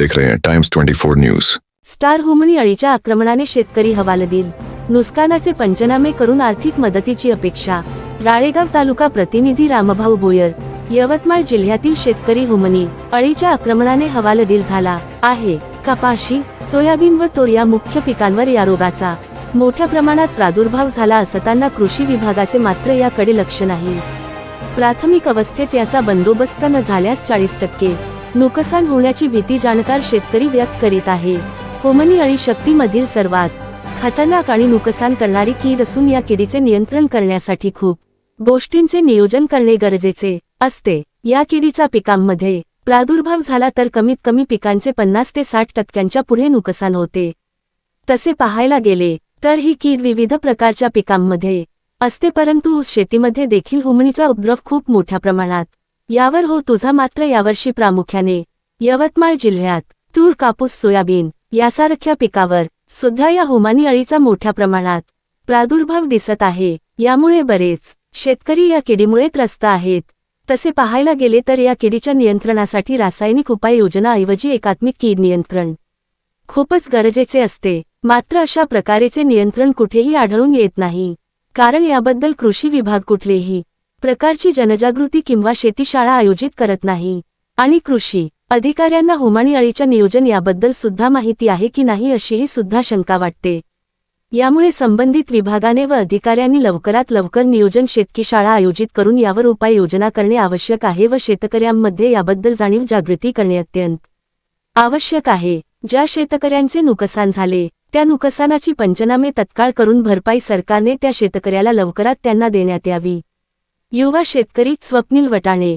देख रहे हैं टाइम्स 24 न्यूज स्टार होमनी अळीच्या आक्रमणाने शेतकरी हवालदिल नुकसानाचे पंचनामे करून आर्थिक मदतीची अपेक्षा. राळेगाव तालुका प्रतिनिधी रामभाऊ भोयर यवतमाळ जिल्ह्यातील शेतकरी हुमनी अळीच्या आक्रमणाने हवालदिल झाला आहे. कपाशी सोयाबीन व तोर या मुख्य पिकांवर या रोगाचा मोठ्या प्रमाणात प्रादुर्भाव झाला असताना कृषी विभागाचे मात्र याकडे लक्ष नाही. प्राथमिक अवस्थेत याचा बंदोबस्त न झाल्यास चाळीस टक्के. नुकसान होण्याची भीती जाणकार शेतकरी व्यक्त करीत आहे. होमनी अळी शक्तीमधील सर्वात खतरनाक आणि नुकसान करणारी कीड असून या किडीचे नियंत्रण करण्यासाठी खूप गोष्टींचे नियोजन करणे गरजेचे असते. या किडीचा पिकांमध्ये प्रादुर्भाव झाला तर कमीत कमी पिकांचे पन्नास ते साठ टक्क्यांच्या पुढे नुकसान होते. तसे पाहायला गेले तर ही कीड विविध प्रकारच्या पिकांमध्ये असते परंतु ऊस शेतीमध्ये देखील हुमणीचा उपद्रव खूप मोठ्या प्रमाणात यावर हो तुझा मात्र यावर्षी प्रामुख्याने यवतमाळ जिल्ह्यात तूर कापूस सोयाबीन यासारख्या पिकावर सुद्धा या हुमानी अळीचा मोठ्या प्रमाणात प्रादुर्भाव दिसत आहे. यामुळे बरेच शेतकरी या किडीमुळे त्रस्त आहेत. तसे पाहायला गेले तर या किडीच्या नियंत्रणासाठी रासायनिक उपाययोजनाऐवजी एकात्मिक कीड नियंत्रण खूपच गरजेचे असते. मात्र अशा प्रकारेचे नियंत्रण कुठेही आढळून येत नाही. कारण याबद्दल कृषी विभाग कुठलेही प्रकारची जनजागृती किंवा शेतीशाळा आयोजित करत नाही. आणि कृषी अधिकाऱ्यांना हुमाणी अळीच्या नियोजन याबद्दल सुद्धा माहिती आहे की नाही अशीही सुद्धा शंका वाटते. यामुळे संबंधित विभागाने व अधिकाऱ्यांनी लवकरात लवकर नियोजन शेतकी शाळा आयोजित करून यावर उपाययोजना करणे आवश्यक आहे व शेतकऱ्यांमध्ये याबद्दल जाणीव जागृती करणे अत्यंत आवश्यक आहे. ज्या शेतकऱ्यांचे नुकसान झाले त्या नुकसानाची पंचनामे तत्काळ करून भरपाई सरकारने त्या शेतकऱ्याला लवकरात त्यांना देण्यात यावी. युवा शेतकरी स्वप्नील वटाणे.